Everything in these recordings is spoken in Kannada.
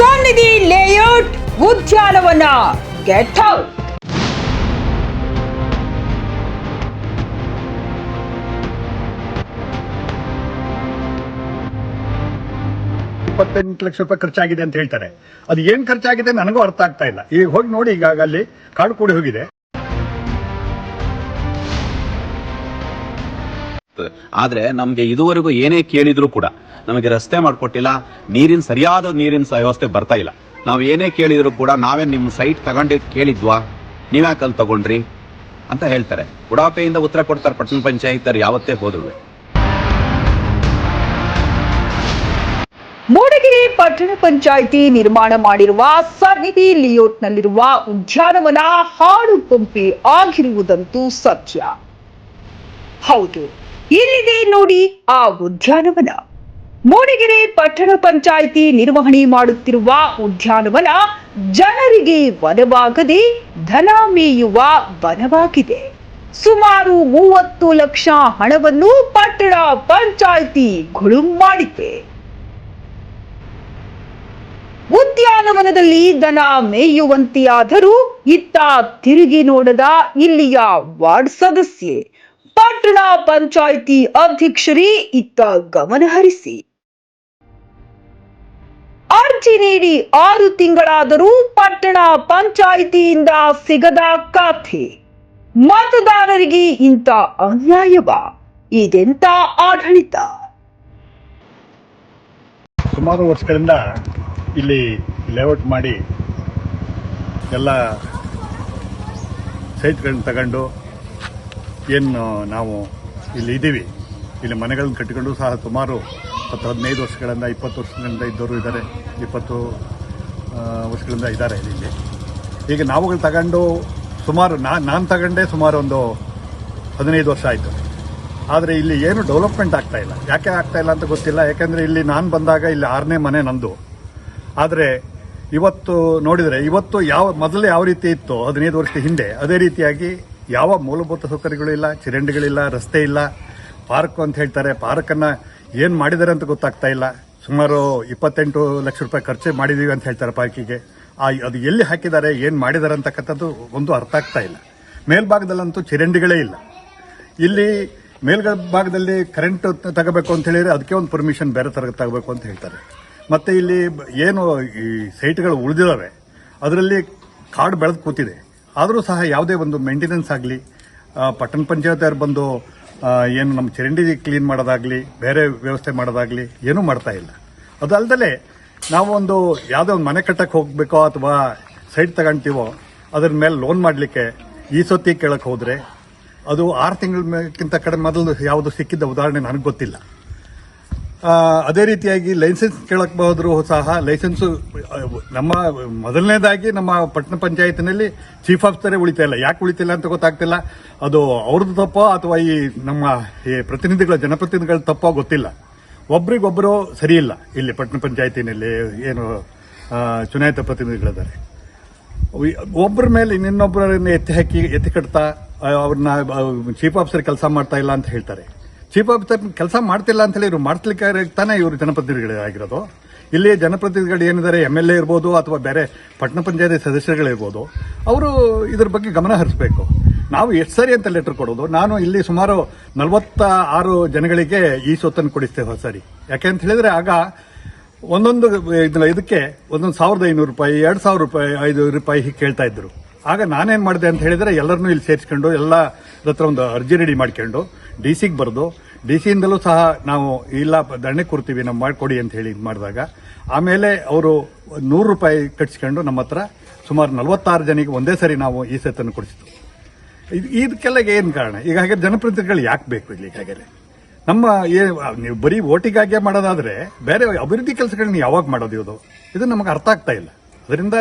ಸನ್ನಿಧಿ ಲೇಔಟ್ ಉದ್ಯಾನವನ ಗೆಟ್ ಔಟ್ ಇಪ್ಪತ್ತೆಂಟು ಲಕ್ಷ ರೂಪಾಯಿ ಖರ್ಚಾಗಿದೆ ಅಂತ ಹೇಳ್ತಾರೆ. ಅದು ಏನು ಖರ್ಚಾಗಿದೆ ನನಗೂ ಅರ್ಥ ಆಗ್ತಾ ಇಲ್ಲ. ಈಗ ಹೋಗಿ ನೋಡಿ, ಈಗ ಅಲ್ಲಿ ಕಾಡು ಕೂಡಿ ಹೋಗಿದೆ. ಆದ್ರೆ ನಮ್ಗೆ ಇದುವರೆಗೂ ಏನೇ ಕೇಳಿದ್ರು ಕೂಡ ನಮಗೆ ರಸ್ತೆ ಮಾಡ್ಕೊಟ್ಟಿಲ್ಲ, ನೀರಿನ ಸರಿಯಾದ ನೀರಿನ ವ್ಯವಸ್ಥೆ ಬರ್ತಾ ಇಲ್ಲ. ನಾವು ಏನೇ ಕೇಳಿದ್ರು ಕೂಡ ನಾವೇ ನಿಮ್ಮ ಸೈಟ್ ತಗೊಂಡು ಕೇಳಿದ್ವಾ? ನೀವ್ಯಾಕೆ ಅಲ್ಲಿ ತಗೊಂಡ್ರಿ? ಅಂತ ಹೇಳ್ತಾರೆ. ಉಡಾಪೆಯಿಂದ ಉತ್ತರ ಕೊಡ್ತಾರೆ ಪಟ್ಟಣ ಪಂಚಾಯತ್ ಯಾವತ್ತೇ ಹೋದ್ರು. ಮೂಡಗಿರಿ ಪಟ್ಟಣ ಪಂಚಾಯಿತಿ ನಿರ್ಮಾಣ ಮಾಡಿರುವ ಸನ್ನಿಧಿ ಲಿಯೋಟ್ನಲ್ಲಿರುವ ಉದ್ಯಾನವನ ಹಾಡು ಪಂಪಿ ಆಗಿರುವುದಂತೂ ಸತ್ಯ. ಹೌದು. ಇಲ್ಲಿದೆ ನೋಡಿ ಆ ಉದ್ಯಾನವನ. ಮೂಡಿಗೆರೆ ಪಟ್ಟಣ ಪಂಚಾಯಿತಿ ನಿರ್ವಹಣೆ ಮಾಡುತ್ತಿರುವ ಉದ್ಯಾನವನ ಜನರಿಗೆ ವನವಾಗದೆ ಧನ ಮೇಯುವ ವನವಾಗಿದೆ. ಸುಮಾರು ಮೂವತ್ತು ಲಕ್ಷ ಹಣವನ್ನು ಪಟ್ಟಣ ಪಂಚಾಯಿತಿ ಗುಳುಂ ಮಾಡಿದೆ. ಉದ್ಯಾನವನದಲ್ಲಿ ದನ ಮೇಯುವಂತೆಯಾದರೂ ಇತ್ತ ತಿರುಗಿ ನೋಡದ ಇಲ್ಲಿಯ ವಾರ್ಡ್ ಸದಸ್ಯೆ ಪಟ್ಟಣ ಪಂಚಾಯಿತಿ ಅಧ್ಯಕ್ಷರೇ ಇತ್ತ ಗಮನ ಹರಿಸಿ. ಅರ್ಜಿ ನೀಡಿ ಆರು ತಿಂಗಳಾದರೂ ಪಟ್ಟಣ ಪಂಚಾಯಿತಿಯಿಂದ ಸಿಗದ ಖಾತೆ ಮತದಾರರಿಗೆ ಇಂಥ ಅನ್ಯಾಯವ? ಇದೆಂತ ಆಡಳಿತ? ಸುಮಾರು ವರ್ಷಗಳಿಂದ ಇಲ್ಲಿ ಲೇಔಟ್ ಮಾಡಿ ಎಲ್ಲ ಸೈಟ್ಗಳನ್ನ ತಗೊಂಡು ಏನು ನಾವು ಇಲ್ಲಿ ಇದ್ದೀವಿ. ಇಲ್ಲಿ ಮನೆಗಳನ್ನು ಕಟ್ಟಿಕೊಂಡು ಸಹ ಸುಮಾರು ಹತ್ತು ಹದಿನೈದು ವರ್ಷಗಳಿಂದ, ಇಪ್ಪತ್ತು ವರ್ಷಗಳಿಂದ ಇದ್ದವರು ಇದ್ದಾರೆ. ಇಪ್ಪತ್ತು ವರ್ಷಗಳಿಂದ ಇದ್ದಾರೆ ಇಲ್ಲಿ. ಈಗ ನಾವುಗಳು ತಗೊಂಡು ಸುಮಾರು ನಾನು ನಾನು ತಗೊಂಡೆ ಸುಮಾರು ಒಂದು ಹದಿನೈದು ವರ್ಷ ಆಯಿತು. ಆದರೆ ಇಲ್ಲಿ ಏನು ಡೆವಲಪ್ಮೆಂಟ್ ಆಗ್ತಾ ಇಲ್ಲ. ಯಾಕೆ ಆಗ್ತಾ ಇಲ್ಲ ಅಂತ ಗೊತ್ತಿಲ್ಲ. ಯಾಕೆಂದರೆ ಇಲ್ಲಿ ನಾನು ಬಂದಾಗ ಇಲ್ಲಿ ಆರನೇ ಮನೆ ನಂದು. ಆದರೆ ಇವತ್ತು ನೋಡಿದರೆ, ಇವತ್ತು ಯಾವ, ಮೊದಲು ಯಾವ ರೀತಿ ಇತ್ತು ಹದಿನೈದು ವರ್ಷದ ಹಿಂದೆ, ಅದೇ ರೀತಿಯಾಗಿ ಯಾವ ಮೂಲಭೂತ ಸೌಕರ್ಯಗಳು ಇಲ್ಲ, ಚರಂಡಿಗಳಿಲ್ಲ, ರಸ್ತೆ ಇಲ್ಲ, ಪಾರ್ಕ್ ಅಂತ ಹೇಳ್ತಾರೆ. ಪಾರ್ಕನ್ನು ಏನು ಮಾಡಿದ್ದಾರೆ ಅಂತ ಗೊತ್ತಾಗ್ತಾ ಇಲ್ಲ. ಸುಮಾರು ಇಪ್ಪತ್ತೆಂಟು ಲಕ್ಷ ರೂಪಾಯಿ ಖರ್ಚು ಮಾಡಿದ್ದೀವಿ ಅಂತ ಹೇಳ್ತಾರೆ ಪಾರ್ಕಿಗೆ. ಆ, ಅದು ಎಲ್ಲಿ ಹಾಕಿದ್ದಾರೆ, ಏನು ಮಾಡಿದ್ದಾರೆ ಅಂತಕ್ಕಂಥದ್ದು ಒಂದು ಅರ್ಥ ಆಗ್ತಾ ಇಲ್ಲ. ಮೇಲ್ಭಾಗದಲ್ಲಂತೂ ಚರಂಡಿಗಳೇ ಇಲ್ಲ. ಇಲ್ಲಿ ಮೇಲ್ಗ ಭಾಗದಲ್ಲಿ ಕರೆಂಟ್ ತಗೋಬೇಕು ಅಂತ ಹೇಳಿದರೆ ಅದಕ್ಕೆ ಒಂದು ಪರ್ಮಿಷನ್ ಬೇರೆ ಥರ ತಗೋಬೇಕು ಅಂತ ಹೇಳ್ತಾರೆ. ಮತ್ತು ಇಲ್ಲಿ ಏನು ಈ ಸೈಟ್ಗಳು ಉಳಿದಿದ್ದಾವೆ, ಅದರಲ್ಲಿ ಕಾಡು ಬೆಳೆದು ಕೂತಿದೆ. ಆದರೂ ಸಹ ಯಾವುದೇ ಒಂದು ಮೇಂಟೆನೆನ್ಸ್ ಆಗಲಿ ಪಟ್ಟಣ ಪಂಚಾಯತ್ ಅವ್ರು ಬಂದು ಏನು ನಮ್ಮ ಚರಂಡಿ ಕ್ಲೀನ್ ಮಾಡೋದಾಗಲಿ, ಬೇರೆ ವ್ಯವಸ್ಥೆ ಮಾಡೋದಾಗಲಿ, ಏನೂ ಮಾಡ್ತಾ ಇಲ್ಲ. ಅದಲ್ದಲೆ ನಾವು ಒಂದು ಯಾವುದೋ ಒಂದು ಮನೆ ಕಟ್ಟಕ್ಕೆ ಹೋಗಬೇಕೋ ಅಥವಾ ಸೈಟ್ ತಗೊಂತೀವೋ, ಅದ್ರ ಮೇಲೆ ಲೋನ್ ಮಾಡಲಿಕ್ಕೆ ಈ ಸೊತ್ತಿ ಕೇಳಕ್ಕೆ ಹೋದರೆ ಅದು ಆರು ತಿಂಗಳಕ್ಕಿಂತ ಕಡಿಮೆ ಮೊದಲು ಯಾವುದು ಸಿಕ್ಕಿದ್ದ ಉದಾಹರಣೆ ನನಗೆ ಗೊತ್ತಿಲ್ಲ. ಅದೇ ರೀತಿಯಾಗಿ ಲೈಸೆನ್ಸ್ ಕೇಳಕ್ ಹೋದರೂ ಸಹ, ಲೈಸೆನ್ಸ್ ನಮ್ಮ ಮೊದಲನೇದಾಗಿ ನಮ್ಮ ಪಟ್ಟಣ ಪಂಚಾಯತ್ನಲ್ಲಿ ಚೀಫ್ ಆಫೀಸರೇ ಉಳಿತಾ ಇಲ್ಲ. ಯಾಕೆ ಉಳಿತಿಲ್ಲ ಅಂತ ಗೊತ್ತಾಗ್ತಿಲ್ಲ. ಅದು ಅವ್ರದ್ದು ತಪ್ಪೋ ಅಥವಾ ಈ ನಮ್ಮ, ಈ ಪ್ರತಿನಿಧಿಗಳ, ಜನಪ್ರತಿನಿಧಿಗಳ ತಪ್ಪೋ ಗೊತ್ತಿಲ್ಲ. ಒಬ್ರಿಗೊಬ್ಬರು ಸರಿ ಇಲ್ಲ ಪಟ್ಟಣ ಪಂಚಾಯತಿನಲ್ಲಿ, ಏನು ಚುನಾಯಿತ ಪ್ರತಿನಿಧಿಗಳಿದ್ದಾರೆ. ಒಬ್ಬರ ಮೇಲೆ ಇನ್ನೊಬ್ಬರನ್ನ ಎತ್ತಿ ಹಾಕಿ, ಎತ್ತಿ ಕಟ್ತಾ ಅವ್ರನ್ನ ಚೀಫ್ ಆಫೀಸರ್ ಕೆಲಸ ಮಾಡ್ತಾ ಇಲ್ಲ ಅಂತ ಹೇಳ್ತಾರೆ. ಚೀಫ್ ಆಫೀಸರ್ ಕೆಲಸ ಮಾಡ್ತಿಲ್ಲ ಅಂತ ಹೇಳಿ ಇವರು ಮಾಡ್ತಲಿಕ್ಕೆ ತಾನೇ ಇವರು ಜನಪ್ರತಿನಿಧಿಗಳಾಗಿರೋದು. ಇಲ್ಲಿ ಜನಪ್ರತಿನಿಧಿಗಳು ಏನಿದ್ದಾರೆ ಎಂ ಎಲ್ ಎ ಇರ್ಬೋದು ಅಥವಾ ಬೇರೆ ಪಟ್ಟಣ ಪಂಚಾಯತಿ ಸದಸ್ಯರುಗಳಿರ್ಬೋದು, ಅವರು ಇದ್ರ ಬಗ್ಗೆ ಗಮನ ಹರಿಸಬೇಕು. ನಾವು ಎಷ್ಟು ಸರಿ ಅಂತ ಲೆಟರ್ ಕೊಡೋದು, ನಾನು ಇಲ್ಲಿ ಸುಮಾರು ನಲವತ್ತ ಆರು ಜನಗಳಿಗೆ ಈ ಸೊತ್ತನ್ನು ಕೊಡಿಸ್ತೇವೆ ಸರಿ. ಯಾಕೆ ಅಂತ ಹೇಳಿದ್ರೆ ಆಗ ಒಂದೊಂದು ಇದಕ್ಕೆ ಒಂದೊಂದು ಸಾವಿರದ ಐನೂರು ರೂಪಾಯಿ, ಎರಡು ಸಾವಿರ ರೂಪಾಯಿ, ಐದು ರೂಪಾಯಿ ಹೀಗೆ ಕೇಳ್ತಾ ಇದ್ರು. ಆಗ ನಾನೇನು ಮಾಡಿದೆ ಅಂತ ಹೇಳಿದರೆ ಎಲ್ಲರನ್ನೂ ಇಲ್ಲಿ ಸೇರಿಸ್ಕೊಂಡು, ಎಲ್ಲ ಹತ್ರ ಒಂದು ಅರ್ಜಿ ರೆಡಿ ಮಾಡ್ಕೊಂಡು ಡಿ ಸಿಗೆ ಬರೆದು, ಡಿ ಸಿಯಿಂದಲೂ ಸಹ ನಾವು ಇಲ್ಲ ದಂಡೆ ಕೊಡ್ತೀವಿ ನಮ್ಮ ಮಾಡಿಕೊಡಿ ಅಂತ ಹೇಳಿ ಇದು ಮಾಡಿದಾಗ, ಆಮೇಲೆ ಅವರು ನೂರು ರೂಪಾಯಿ ಕಟ್ಸ್ಕೊಂಡು ನಮ್ಮ ಹತ್ರ ಸುಮಾರು ನಲವತ್ತಾರು ಜನಿಗೆ ಒಂದೇ ಸರಿ ನಾವು ಈ ಸೆತ್ತನ್ನು ಕೊಡಿಸಿದ್ವು ಇದ್- ಇದಕ್ಕೆಲ್ಲ ಏನು ಕಾರಣ? ಈಗ ಹಾಗೆ ಜನಪ್ರತಿನಿಧಿಗಳು ಯಾಕೆ ಬೇಕು ಇಲ್ಲಿ ಹಾಗೆ ನಮ್ಮ ಏ- ನೀವು ಬರೀ ಓಟಿಗಾಗೆ ಮಾಡೋದಾದರೆ ಬೇರೆ ಅಭಿವೃದ್ಧಿ ಕೆಲಸಗಳನ್ನ ಯಾವಾಗ ಮಾಡೋದು ಇದು ಇದು ನಮಗೆ ಅರ್ಥ ಆಗ್ತಾ ಇಲ್ಲ. ಅದರಿಂದ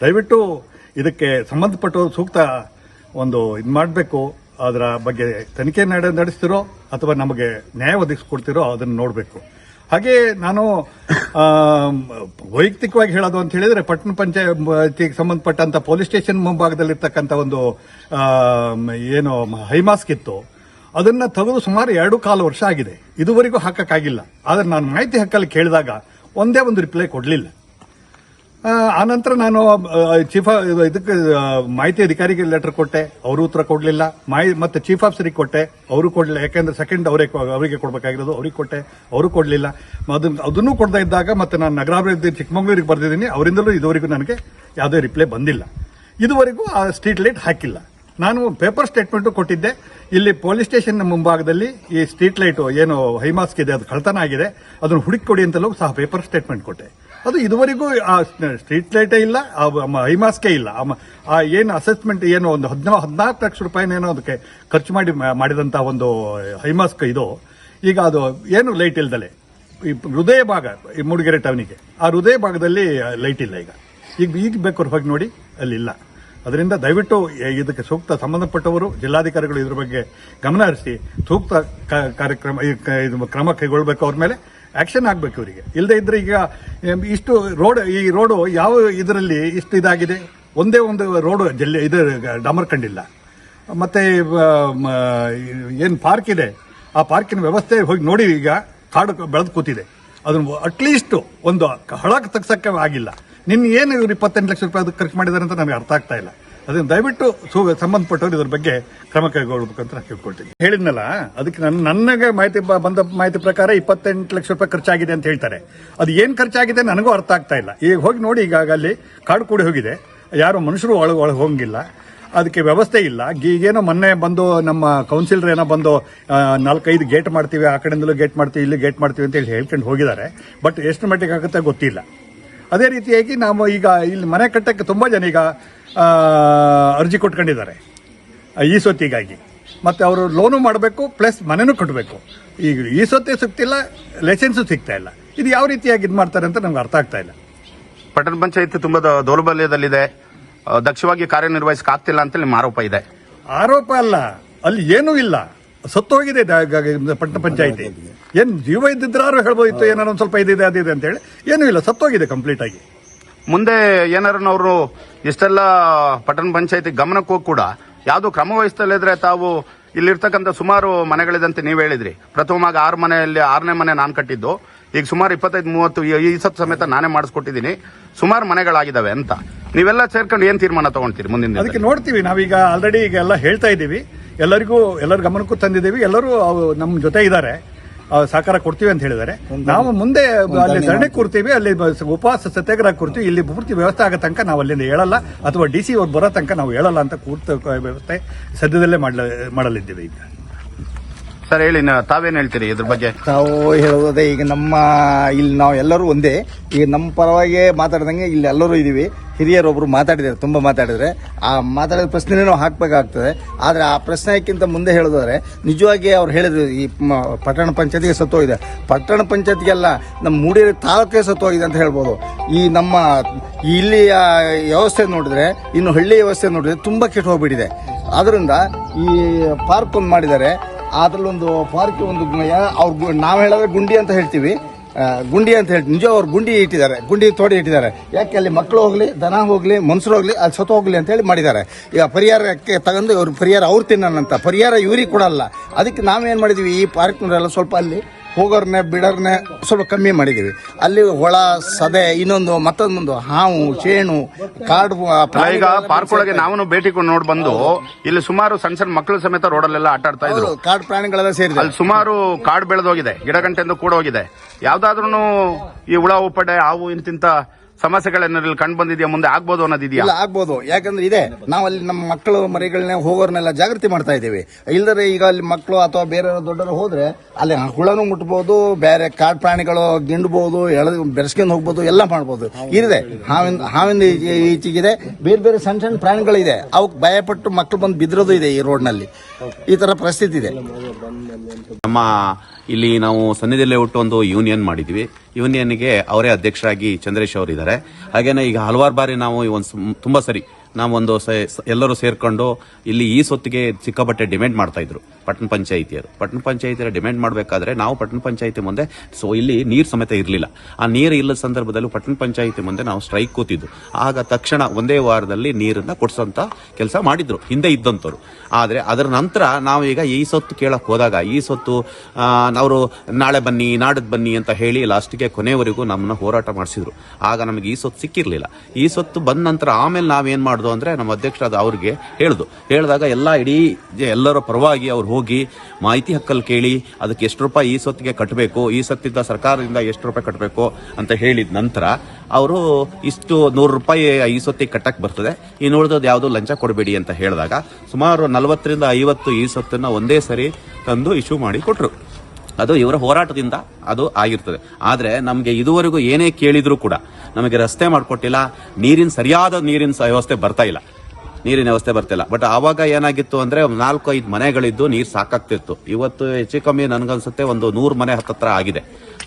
ದಯವಿಟ್ಟು ಇದಕ್ಕೆ ಸಂಬಂಧಪಟ್ಟವರು ಸೂಕ್ತ ಒಂದು ಇದು ಮಾಡಬೇಕು. ಅದರ ಬಗ್ಗೆ ತನಿಖೆ ನಡೆ, ನಡೆಸ್ತಿರೋ ಅಥವಾ ನಮಗೆ ನ್ಯಾಯ ಒದಗಿಸ್ಕೊಡ್ತಿರೋ ಅದನ್ನು ನೋಡಬೇಕು. ಹಾಗೆ ನಾನು ವೈಯಕ್ತಿಕವಾಗಿ ಹೇಳೋದು ಅಂತ ಹೇಳಿದ್ರೆ ಪಟ್ಟಣ ಪಂಚಾಯತಿಗೆ ಸಂಬಂಧಪಟ್ಟಂತ ಪೊಲೀಸ್ ಸ್ಟೇಷನ್ ಮುಂಭಾಗದಲ್ಲಿರ್ತಕ್ಕಂಥ ಒಂದು ಏನು ಹೈಮಾಸ್ಕ್ ಇತ್ತು. ಅದನ್ನ ತೆಗೆದು ಸುಮಾರು ಎರಡು ಕಾಲು ವರ್ಷ ಆಗಿದೆ. ಇದುವರೆಗೂ ಹಾಕಕ್ಕಾಗಿಲ್ಲ. ಆದ್ರೆ ನಾನು ಮಾಹಿತಿ ಹಕ್ಕಲ್ಲಿ ಕೇಳಿದಾಗ ಒಂದೇ ಒಂದು ರಿಪ್ಲೈ ಕೊಡಲಿಲ್ಲ. ಆನಂತರ ನಾನು ಚೀಫ್ ಇದಕ್ಕೆ ಮಾಹಿತಿ ಅಧಿಕಾರಿಗೆ ಲೆಟರ್ ಕೊಟ್ಟೆ. ಅವರು ಉತ್ತರ ಕೊಡಲಿಲ್ಲ. ಮತ್ತೆ ಚೀಫ್ ಆಫೀಸರಿಗೆ ಕೊಟ್ಟೆ. ಅವರು ಕೊಡಲಿಲ್ಲ. ಯಾಕೆಂದ್ರೆ ಸೆಕೆಂಡ್ ಅವರೇ ಅವರಿಗೆ ಕೊಡಬೇಕಾಗಿರೋದು. ಅವ್ರಿಗೆ ಕೊಟ್ಟೆ. ಅವರು ಕೊಡಲಿಲ್ಲ. ಅದನ್ನು ಅದನ್ನೂ ಕೊಡದೇ ಇದ್ದಾಗ ಮತ್ತೆ ನಾನು ನಗರಾಭಿವೃದ್ಧಿ, ಚಿಕ್ಕಮಗಳೂರಿಗೆ ಬರೆದಿದ್ದೀನಿ. ಅವರಿಂದಲೂ ಇದುವರೆಗೂ ನನಗೆ ಯಾವುದೇ ರಿಪ್ಲೈ ಬಂದಿಲ್ಲ. ಇದುವರೆಗೂ ಆ ಸ್ಟ್ರೀಟ್ ಲೈಟ್ ಹಾಕಿಲ್ಲ. ನಾನು ಪೇಪರ್ ಸ್ಟೇಟ್ಮೆಂಟ್ ಕೊಟ್ಟಿದ್ದೆ. ಇಲ್ಲಿ ಪೊಲೀಸ್ ಸ್ಟೇಷನ್ ಮುಂಭಾಗದಲ್ಲಿ ಈ ಸ್ಟ್ರೀಟ್ ಲೈಟ್ ಏನು ಹೈಮಾಸ್ಕ್ ಇದೆ, ಅದು ಕಳ್ತನ ಆಗಿದೆ. ಅದನ್ನು ಹುಡುಕಿ ಕೊಡಿ ಅಂತಲೂ ಸಹ ಪೇಪರ್ ಸ್ಟೇಟ್ಮೆಂಟ್ ಕೊಟ್ಟೆ. ಅದು ಇದುವರೆಗೂ, ಆ ಸ್ಟ್ರೀಟ್ ಲೈಟೇ ಇಲ್ಲ ಹೈಮಾಸ್ಕೇ ಇಲ್ಲ. ಆ, ಏನು ಅಸೆಸ್ಮೆಂಟ್ ಏನು ಒಂದು ಹದಿನಾ ಹದಿನಾಲ್ಕು ಲಕ್ಷ ರೂಪಾಯಿನೇನೋ ಅದಕ್ಕೆ ಖರ್ಚು ಮಾಡಿ ಮಾಡಿದಂಥ ಒಂದು ಹೈಮಾಸ್ಕ್ ಇದು. ಈಗ ಅದು ಏನು ಲೈಟ್ ಇಲ್ದಲೆ. ಈ ಹೃದಯ ಭಾಗ, ಈ ಮೂಡಿಗೆರೆ ಟೌನಿಗೆ ಆ ಹೃದಯ ಭಾಗದಲ್ಲಿ ಲೈಟ್ ಇಲ್ಲ ಈಗ. ಈಗ ಈಗ ಬೇಕಾದ್ರೆ ಹೋಗಿ ನೋಡಿ, ಅಲ್ಲಿ ಇಲ್ಲ. ಅದರಿಂದ ದಯವಿಟ್ಟು ಇದಕ್ಕೆ ಸೂಕ್ತ ಸಂಬಂಧಪಟ್ಟವರು, ಜಿಲ್ಲಾಧಿಕಾರಿಗಳು ಇದ್ರ ಬಗ್ಗೆ ಗಮನ ಹರಿಸಿ, ಸೂಕ್ತ ಕಾರ್ಯಕ್ರಮ ಕ್ರಮ ಕೈಗೊಳ್ಬೇಕು ಅವ್ರ ಮೇಲೆ. ಆಕ್ಷನ್ ಆಗ್ಬೇಕು ಇವರಿಗೆ ಇಲ್ಲದೆ ಇದ್ರೆ ಈಗ ಇಷ್ಟು ರೋಡ್, ಈ ರೋಡು ಯಾವ ಇದರಲ್ಲಿ ಇಷ್ಟು ಇದಾಗಿದೆ? ಒಂದೇ ಒಂದು ರೋಡ್ ಜಲ್ಲಿ, ಇದು ಡಾಮರ್ ಕಂಡಿಲ್ಲ ಮತ್ತೆ ಏನು ಪಾರ್ಕ್ ಇದೆ? ಆ ಪಾರ್ಕಿನ ವ್ಯವಸ್ಥೆ ಹೋಗಿ ನೋಡಿ ಈಗ, ಕಾಡು ಬೆಳೆದು ಕೂತಿದೆ. ಅದನ್ನು ಅಟ್ಲೀಸ್ಟ್ ಒಂದು ಹಳಕ್ಕೆ ತಗ್ಸಕ್ಕೆ ಆಗಿಲ್ಲ. ನಿನ್ನ ಏನು ಇವ್ರು ಇಪ್ಪತ್ತೆಂಟು ಲಕ್ಷ ರೂಪಾಯಿ ಅದಕ್ಕೆ ಖರ್ಚು ಮಾಡಿದ್ದಾರೆ ಅಂತ ನನಗೆ ಅರ್ಥ ಆಗ್ತಾ ಇಲ್ಲ. ಅದನ್ನ ದಯವಿಟ್ಟು ಸೂ, ಸಂಬಂಧಪಟ್ಟವರು ಇದ್ರ ಬಗ್ಗೆ ಕ್ರಮ ಕೈಗೊಳ್ಬೇಕು ಅಂತ ನಾನು ಕೇಳ್ಕೊಳ್ತೀನಿ. ಹೇಳಿದ್ನಲ್ಲ, ಅದಕ್ಕೆ ನನ್ನ ನನಗೆ ಮಾಹಿತಿ ಬಂದ ಮಾಹಿತಿ ಪ್ರಕಾರ ಇಪ್ಪತ್ತೆಂಟು ಲಕ್ಷ ರೂಪಾಯಿ ಖರ್ಚಾಗಿದೆ ಅಂತ ಹೇಳ್ತಾರೆ. ಅದು ಏನು ಖರ್ಚಾಗಿದೆ ನನಗೂ ಅರ್ಥ ಆಗ್ತಾ ಇಲ್ಲ. ಈಗ ಹೋಗಿ ನೋಡಿ ಈಗಾಗ ಅಲ್ಲಿ ಕಾಡು ಕೂಡಿ ಹೋಗಿದೆ. ಯಾರು ಮನುಷ್ಯರು ಒಳಗೆ ಒಳಗೆ ಹೋಗಂಗಿಲ್ಲ ಅದಕ್ಕೆ ವ್ಯವಸ್ಥೆ ಇಲ್ಲ. ಈಗೇನೋ ಮೊನ್ನೆ ಬಂದು ನಮ್ಮ ಕೌನ್ಸಿಲರ್ ಏನೋ ಬಂದು ನಾಲ್ಕೈದು ಗೇಟ್ ಮಾಡ್ತೀವಿ, ಆ ಕಡೆಯಿಂದಲೂ ಗೇಟ್ ಮಾಡ್ತೀವಿ, ಇಲ್ಲಿ ಗೇಟ್ ಮಾಡ್ತೀವಿ ಅಂತ ಹೇಳಿ ಹೇಳ್ಕೊಂಡು ಹೋಗಿದ್ದಾರೆ. ಬಟ್ ಎಷ್ಟು ಮಟ್ಟಿಗೆ ಆಗುತ್ತೆ ಗೊತ್ತಿಲ್ಲ. ಅದೇ ರೀತಿಯಾಗಿ ನಾವು ಈಗ ಇಲ್ಲಿ ಮನೆ ಕಟ್ಟಕ್ಕೆ ತುಂಬ ಜನ ಈಗ ಅರ್ಜಿ ಕೊಟ್ಕೊಂಡಿದ್ದಾರೆ. ಈ ಸೊತ್ತಿಗಾಗಿ. ಮತ್ತೆ ಅವರು ಲೋನು ಮಾಡಬೇಕು ಪ್ಲಸ್ ಮನೆನೂ ಕಟ್ಟಬೇಕು ಈಗ ಈ ಸೊತ್ತೆ ಸಿಗ್ತಿಲ್ಲ ಲೈಸೆನ್ಸು ಸಿಗ್ತಾ ಇಲ್ಲ. ಇದು ಯಾವ ರೀತಿಯಾಗಿ ಇದು ಮಾಡ್ತಾರೆ ಅಂತ ನಮ್ಗೆ ಅರ್ಥ ಆಗ್ತಾ ಇಲ್ಲ. ಪಟ್ಟಣ ಪಂಚಾಯತ್ ತುಂಬಾ ದೌರ್ಬಲ್ಯದಲ್ಲಿದೆ. ದಕ್ಷವಾಗಿ ಕಾರ್ಯನಿರ್ವಹಿಸಕ್ಕಾಗ್ತಿಲ್ಲ ಅಂತ ನಿಮ್ಮ ಆರೋಪ ಇದೆ. ಆರೋಪ ಅಲ್ಲ. ಅಲ್ಲಿ ಏನೂ ಇಲ್ಲ. ಸತ್ತೋಗಿದೆ ಪಟ್ಟಣ ಪಂಚಾಯತಿ. ಏನು ಜೀವ ಇದ್ದಿದ್ರಾರು ಹೇಳ್ಬೋದಿತ್ತು ಏನಾರು ಒಂದು ಸ್ವಲ್ಪ ಇದಿದೆ ಅದಿದೆ ಅಂತ ಹೇಳಿ ಏನೂ ಇಲ್ಲ ಸತ್ತೋಗಿದೆ ಕಂಪ್ಲೀಟ್ ಆಗಿ. ಮುಂದೆ ಏನಾರನವರು ಇಷ್ಟೆಲ್ಲ ಪಟ್ಟಣ ಪಂಚಾಯತಿ ಗಮನಕ್ಕೂ ಕೂಡ ಯಾವುದು ಕ್ರಮ ವಹಿಸ್ತಲ್ಲಿದ್ರೆ ತಾವು ಇಲ್ಲಿರ್ತಕ್ಕಂಥ ಸುಮಾರು ಮನೆಗಳಿದಂತೆ ನೀವು ಹೇಳಿದ್ರಿ. ಪ್ರಥಮವಾಗಿ ಆರು ಮನೆಯಲ್ಲಿ ಆರನೇ ಮನೆ ನಾನು ಕಟ್ಟಿದ್ದು. ಈಗ ಸುಮಾರು ಇಪ್ಪತ್ತೈದು ಮೂವತ್ತು ಈ- ಸತ್ ಸಮೇತ ನಾನೇ ಮಾಡಿಸ್ಕೊಟ್ಟಿದ್ದೀನಿ. ಸುಮಾರು ಮನೆಗಳಾಗಿದ್ದಾವೆ ಅಂತ. ನೀವೆಲ್ಲ ಸೇರ್ಕೊಂಡು ಏನು ತೀರ್ಮಾನ ತಗೊಂತೀರಿ ಮುಂದಿನ ಅದಕ್ಕೆ ನೋಡ್ತೀವಿ ನಾವೀಗ ಆಲ್ರೆಡಿ ಈಗ ಎಲ್ಲ ಹೇಳ್ತಾ ಇದ್ದೀವಿ. ಎಲ್ಲರಿಗೂ ಎಲ್ಲರ ಗಮನಕ್ಕೂ ತಂದಿದ್ದೀವಿ. ಎಲ್ಲರೂ ಅವು ನಮ್ಮ ಜೊತೆ ಇದ್ದಾರೆ. ಸಹಕಾರ ಕೊಡ್ತೀವಿ ಅಂತ ಹೇಳಿದ್ದಾರೆ. ನಾವು ಮುಂದೆ ಅಲ್ಲಿ ಧರಣಿ ಕೂರ್ತೀವಿ. ಅಲ್ಲಿ ಉಪವಾಸ ಸತ್ಯಾಗ್ರಹ ಕೂರ್ತೀವಿ. ಇಲ್ಲಿ ಪೂರ್ತಿ ವ್ಯವಸ್ಥೆ ಆಗೋ ತನಕ ನಾವು ಅಲ್ಲಿಂದ ಹೇಳಲ್ಲ. ಅಥವಾ ಡಿ ಸಿ ಅವ್ರು ಬರೋ ತನಕ ನಾವು ಹೇಳಲ್ಲ ಅಂತ ಕೂರ್ತ ವ್ಯವಸ್ಥೆ ಸದ್ಯದಲ್ಲೇ ಮಾಡಲ ಮಾಡಲಿದ್ದೀವಿ ಈಗ. ಸರ್ ಹೇಳಿ ತಾವೇನು ಹೇಳ್ತೀರಿ ಇದ್ರ ಬಗ್ಗೆ? ತಾವು ಹೇಳೋದೇ ಈಗ ನಮ್ಮ, ಇಲ್ಲಿ ನಾವು ಎಲ್ಲರೂ ಒಂದೇ. ಈಗ ನಮ್ಮ ಪರವಾಗಿ ಮಾತಾಡ್ದಂಗೆ ಇಲ್ಲಿ ಎಲ್ಲರೂ ಇದೀವಿ. ಹಿರಿಯರೊಬ್ಬರು ಮಾತಾಡಿದ್ದಾರೆ, ತುಂಬಾ ಮಾತಾಡಿದರೆ ಆ ಮಾತಾಡಿದ ಪ್ರಶ್ನೆನೇ ನಾವು ಹಾಕಬೇಕಾಗ್ತದೆ. ಆದ್ರೆ ಆ ಪ್ರಶ್ನೆಕ್ಕಿಂತ ಮುಂದೆ ಹೇಳೋದಾದ್ರೆ, ನಿಜವಾಗಿ ಅವ್ರು ಹೇಳಿದ್ರು, ಈ ಪಟ್ಟಣ ಪಂಚಾಯತಿಗೆ ಸತ್ತೋಗಿದೆ ಪಟ್ಟಣ ಪಂಚಾಯತ್ಗೆಲ್ಲ ನಮ್ಮ ಮೂಡಿಗೆರೆ ತಾಲೂಕೇ ಸತ್ತೋಗಿದೆ ಅಂತ ಹೇಳ್ಬೋದು. ಈ ನಮ್ಮ ಇಲ್ಲಿಯ ವ್ಯವಸ್ಥೆ ನೋಡಿದ್ರೆ, ಇನ್ನು ಹಳ್ಳಿ ವ್ಯವಸ್ಥೆ ನೋಡಿದ್ರೆ ತುಂಬಾ ಕೆಟ್ಟು ಹೋಗ್ಬಿಟ್ಟಿದೆ. ಆದ್ದರಿಂದ ಈ ಪಾರ್ಕ್ ಒಂದು ಮಾಡಿದ್ದಾರೆ. ಅದ್ರಲ್ಲೊಂದು ಪಾರ್ಕ್, ಒಂದು ಅವ್ರ ನಾವ್ ಹೇಳಿದ್ರೆ ಗುಂಡಿ ಅಂತ ಹೇಳ್ತೀವಿ. ಗುಂಡಿ ಅಂತ ಹೇಳಿ ನಿಜ ಅವ್ರು ಗುಂಡಿ ಇಟ್ಟಿದ್ದಾರೆ, ಗುಂಡಿ ತೋಡಿ ಇಟ್ಟಿದ್ದಾರೆ. ಯಾಕೆ ಅಲ್ಲಿ ಮಕ್ಕಳು ಹೋಗ್ಲಿ, ದನ ಹೋಗ್ಲಿ ಮನುಷ್ಯರು ಹೋಗ್ಲಿ, ಅಲ್ಲಿ ಸತ್ತು ಹೋಗ್ಲಿ ಅಂತ ಹೇಳಿ ಮಾಡಿದ್ದಾರೆ. ಈಗ ಪರಿಹಾರಕ್ಕೆ ತಗೊಂಡು ಇವ್ರು ಪರಿಹಾರ ಅವ್ರು ತಿನ್ನೋಣಂತ ಪರಿಹಾರ ಇವ್ರಿಗೆ ಕೊಡಲ್ಲ. ಅದಕ್ಕೆ ನಾವೇನು ಮಾಡಿದೀವಿ, ಈ ಪಾರ್ಕ್ನವರೆಲ್ಲ ಸ್ವಲ್ಪ ಅಲ್ಲಿ ಹೋಗೋರ್ನೆ ಬಿಡೋರ್ನೆ ಸ್ವಲ್ಪ ಕಮ್ಮಿ ಮಾಡಿದೀವಿ ಅಲ್ಲಿ ಹೊಳ ಸದೆ ಇನ್ನೊಂದು ಮತ್ತೊಂದೊಂದು ಹಾವು ಚೇಣು ಕಾಡು ಈಗ ಪಾರ್ಕ್ ಒಳಗೆ ನಾವು ಭೇಟಿ ನೋಡಿ ಬಂದು ಇಲ್ಲಿ ಸುಮಾರು ಸಣ್ಣ ಸಣ್ಣ ಮಕ್ಕಳು ಸಮೇತ ರೋಡಲ್ಲೆಲ್ಲ ಆಟ ಆಡ್ತಾ ಇದ್ರು. ಕಾಡು ಪ್ರಾಣಿಗಳೆಲ್ಲ ಸೇರಿದೆ. ಅಲ್ಲಿ ಸುಮಾರು ಕಾಡು ಬೆಳೆದೋಗಿದೆ ಗಿಡಗಂಟೆಂದು ಕೂಡ ಹೋಗಿದೆ ಯಾವ್ದಾದ್ರು ಈ ಹುಳ ಉಪ್ಪಡೆ ಹಾವು ಇಂತಿಂತ ಸಮಸ್ಯೆಗಳೇನಾದ್ರು ಕಂಡು ಬಂದಿದೆಯಾ ಮುಂದೆ ಆಗ್ಬೋದು ಅನ್ನೋದಿದೆಯಾ? ಇಲ್ಲ ಆಗ್ಬೋದು. ಯಾಕಂದ್ರೆ ಇದೆ ನಾವು ಅಲ್ಲಿ ನಮ್ಮ ಮಕ್ಕಳು ಮರಿಗಳನ್ನ ಹೋಗೋರ್ನೆಲ್ಲ ಜಾಗೃತಿ ಮಾಡ್ತಾ ಇದ್ದೀವಿ. ಇಲ್ದರೆ ಈಗ ಅಲ್ಲಿ ಮಕ್ಕಳು ಅಥವಾ ಬೇರೆ ದೊಡ್ಡವರು ಹೋದ್ರೆ ಅಲ್ಲಿ ಹುಳನು ಮುಟ್ಬೋದು ಬೇರೆ ಕಾಡು ಪ್ರಾಣಿಗಳು ಗಿಂಡ್ಬೋದು ಎಳೆದು ಬೆರೆಸ್ಕೊಂಡು ಹೋಗ್ಬೋದು ಎಲ್ಲ ಮಾಡ್ಬೋದು. ಇದೆ. ಹಾವಿನ ಹಾವಿನ ಈಚೆ- ಈಚೆಗಿದೆ. ಬೇರೆ ಬೇರೆ ಸಣ್ಣ ಸಣ್ಣ ಪ್ರಾಣಿಗಳಿದೆ. ಅವಕ್ಕೆ ಭಯಪಟ್ಟು ಮಕ್ಕಳು ಬಂದು ಬಿದ್ದಿರೋದು ಇದೆ ಈ ರೋಡ್ನಲ್ಲಿ. ಈ ತರ ಪರಿಸ್ಥಿತಿ ಇದೆ. ನಮ್ಮ ಇಲ್ಲಿ ನಾವು ಸನ್ನಿಧಿಯಲ್ಲೇ ಹುಟ್ಟು ಒಂದು ಯೂನಿಯನ್ ಮಾಡಿದ್ವಿ ಯೂನಿಯನ್ಗೆ ಅವರೇ ಅಧ್ಯಕ್ಷರಾಗಿ ಚಂದ್ರೇಶ್ ಅವರು ಇದ್ದಾರೆ ಹಾಗೇನೆ ಈಗ ಹಲವಾರು ಬಾರಿ ನಾವು ಒಂದು ತುಂಬಾ ಸರಿ ನಾವೊಂದು ಎಲ್ಲರೂ ಸೇರ್ಕೊಂಡು ಇಲ್ಲಿ ಈ ಸೊತ್ತಿಗೆ ಸಿಕ್ಕಾಪಟ್ಟೆ ಡಿಮ್ಯಾಂಡ್ ಮಾಡ್ತಾ ಇದ್ರು, ಪಟ್ಟಣ ಪಂಚಾಯಿತಿಯರು. ಪಟ್ಟಣ ಪಂಚಾಯಿತಿಯರ ಡಿಮ್ಯಾಂಡ್ ಮಾಡಬೇಕಾದ್ರೆ ನಾವು ಪಟ್ಟಣ ಪಂಚಾಯಿತಿ ಮುಂದೆ, ಸೊ ಇಲ್ಲಿ ನೀರು ಸಮೇತ ಇರಲಿಲ್ಲ. ಆ ನೀರು ಇಲ್ಲದ ಸಂದರ್ಭದಲ್ಲಿ ಪಟ್ಟಣ ಪಂಚಾಯಿತಿ ಮುಂದೆ ನಾವು ಸ್ಟ್ರೈಕ್ ಕೂತಿದ್ದು ಆಗ ತಕ್ಷಣ ಒಂದೇ ವಾರದಲ್ಲಿ ನೀರನ್ನ ಕೊಡ್ಸಂತ ಕೆಲಸ ಮಾಡಿದ್ರು, ಹಿಂದೆ ಇದ್ದಂಥವ್ರು ಆದರೆ ಅದರ ನಂತರ ನಾವೀಗ ಈ ಸೊತ್ತು ಕೇಳಕ್ ಹೋದಾಗ, ಈ ಸೊತ್ತು ಅವರು ನಾಳೆ ಬನ್ನಿ, ನಾಡದ್ ಬನ್ನಿ ಅಂತ ಹೇಳಿ ಲಾಸ್ಟ್ಗೆ ಕೊನೆವರೆಗೂ ನಮ್ಮನ್ನ ಹೋರಾಟ ಮಾಡಿಸಿದ್ರು. ಆಗ ನಮಗೆ ಈ ಸೊತ್ತು ಸಿಕ್ಕಿರಲಿಲ್ಲ. ಈ ಸೊತ್ತು ಬಂದ ನಂತರ ಆಮೇಲೆ ನಾವೇನ್ ಮಾಡ್ದು ಅಂದರೆ ನಮ್ಮ ಅಧ್ಯಕ್ಷರಾದ ಅವ್ರಿಗೆ ಹೇಳ್ದು. ಹೇಳಿದಾಗ ಎಲ್ಲ ಇಡೀ ಎಲ್ಲರ ಪರವಾಗಿ ಅವ್ರು ಹೋಗಿ ಮಾಹಿತಿ ಹಕ್ಕಲ್ಲಿ ಕೇಳಿ ಅದಕ್ಕೆ ಎಷ್ಟು ರೂಪಾಯಿ ಈ ಸೊತ್ತಿಗೆ ಕಟ್ಟಬೇಕು ಈ ಸತ್ತಿದ್ದ ಸರ್ಕಾರದಿಂದ ಎಷ್ಟು ರೂಪಾಯಿ ಕಟ್ಟಬೇಕು ಅಂತ ಹೇಳಿದ ನಂತರ ಅವರು ಇಷ್ಟು ನೂರು ರೂಪಾಯಿ ಈ ಸೊತ್ತಿಗೆ ಕಟ್ಟಕ್ಕೆ ಬರ್ತದೆ ಇನ್ನು ಉಳಿದೋದು ಯಾವುದು ಲಂಚ ಕೊಡಬೇಡಿ ಅಂತ ಹೇಳಿದಾಗ ಸುಮಾರು ನಲವತ್ತರಿಂದ ಐವತ್ತು ಈ ಸೊತ್ತನ್ನು ಒಂದೇ ಸರಿ ತಂದು ಇಶ್ಯೂ ಮಾಡಿ ಕೊಟ್ರು. ಅದು ಇವರ ಹೋರಾಟದಿಂದ ಅದು ಆಗಿರ್ತದೆ. ಆದರೆ ನಮಗೆ ಇದುವರೆಗೂ ಏನೇ ಕೇಳಿದರೂ ಕೂಡ ನಮಗೆ ರಸ್ತೆ ಮಾಡಿಕೊಟ್ಟಿಲ್ಲ, ನೀರಿನ ಸರಿಯಾದ ನೀರಿನ ವ್ಯವಸ್ಥೆ ಬರ್ತಾ ಇಲ್ಲ. ನೀರಿನ ವ್ಯವಸ್ಥೆ ಬರ್ತಿಲ್ಲ. ಬಟ್ ಆವಾಗ ಏನಾಗಿತ್ತು ಅಂದ್ರೆ ನಾಲ್ಕು, ಐದು ಮನೆಗಳಿದ್ದು ನೀರು ಸಾಕಾಗ್ತಿತ್ತು. ಇವತ್ತು ಹೆಚ್ಚು ಕಮ್ಮಿ ನನ್ಗನ್ಸುತ್ತೆ ಒಂದು ನೂರು ಮನೆ ಹತ್ತತ್ರ ಆಗಿದೆ.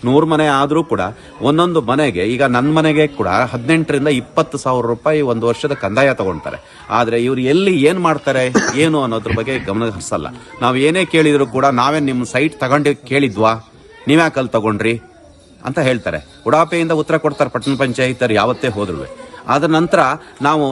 ನೂರು ಮನೆ ಆದ್ರೂ ಕೂಡ ಒಂದೊಂದು ಮನೆಗೆ, ಈಗ ನನ್ನ ಮನೆಗೆ ಕೂಡ ಹದಿನೆಂಟರಿಂದ ಇಪ್ಪತ್ತು ಸಾವಿರ ರೂಪಾಯಿ ಒಂದು ವರ್ಷದ ಕಂದಾಯ ತಗೊಳ್ತಾರೆ ಆದ್ರೆ ಇವರು ಎಲ್ಲಿ ಏನು ಮಾಡ್ತಾರೆ, ಏನು ಅನ್ನೋದ್ರ ಬಗ್ಗೆ ಗಮನ ಹರಿಸಲ್ಲ. ನಾವು ಏನೇ ಕೇಳಿದ್ರು ಕೂಡ ನಾವೇ ನಿಮ್ಮ ಸೈಟ್ ತಗೊಂಡು ಕೇಳಿದ್ವಾ? ನೀವ್ಯಾಕಲ್ಲಿ ತಗೊಂಡ್ರಿ? ಅಂತ ಹೇಳ್ತಾರೆ. ಉಡಾಪೆಯಿಂದ ಉತ್ತರ ಕೊಡ್ತಾರೆ ಪಟ್ಟಣ ಪಂಚಾಯತ್ ಯಾವತ್ತೇ ಹೋದ್ರು ಅದ ನಂತರ ನಾವು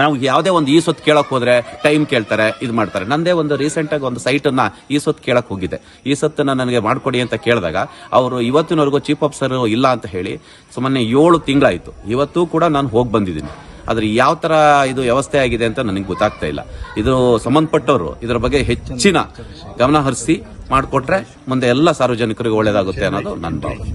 ನಾವು ಯಾವುದೇ ಒಂದು ಈ ಸೊತ್ತು ಕೇಳಕ್ ಹೋದ್ರೆ ಟೈಮ್ ಕೇಳ್ತಾರೆ, ಇದು ಮಾಡ್ತಾರೆ. ನಂದೇ ಒಂದು ರೀಸೆಂಟ್ ಆಗಿ ಒಂದು ಸೈಟ್ ಈ ಸೊತ್ತು ಕೇಳಕ್ ಹೋಗಿದ್ದೆ. ಈ ಸೊತ್ತನ್ನ ನನಗೆ ಮಾಡಿಕೊಡಿ ಅಂತ ಕೇಳಿದಾಗ ಅವರು ಇವತ್ತಿನವರೆಗೂ ಚೀಫ್ ಆಫೀಸರ್ ಇಲ್ಲ ಅಂತ ಹೇಳಿ ಸುಮ್ಮನೆ ಏಳು ತಿಂಗಳಾಯಿತು. ಇವತ್ತು ಕೂಡ ನಾನು ಹೋಗಿ ಬಂದಿದ್ದೀನಿ. ಆದರೆ ಯಾವ ಥರ ಇದು ವ್ಯವಸ್ಥೆ ಆಗಿದೆ ಅಂತ ನನಗೆ ಗೊತ್ತಾಗ್ತಾ ಇಲ್ಲ. ಇದು ಸಂಬಂಧಪಟ್ಟವರು, ಇದರ ಬಗ್ಗೆ ಹೆಚ್ಚಿನ ಗಮನ ಹರಿಸಿ ಮಾಡಿಕೊಟ್ರೆ ಮುಂದೆ ಎಲ್ಲ ಸಾರ್ವಜನಿಕರಿಗೆ ಒಳ್ಳೆಯದಾಗುತ್ತೆ ಅನ್ನೋದು ನನ್ನ ಭಾವನೆ.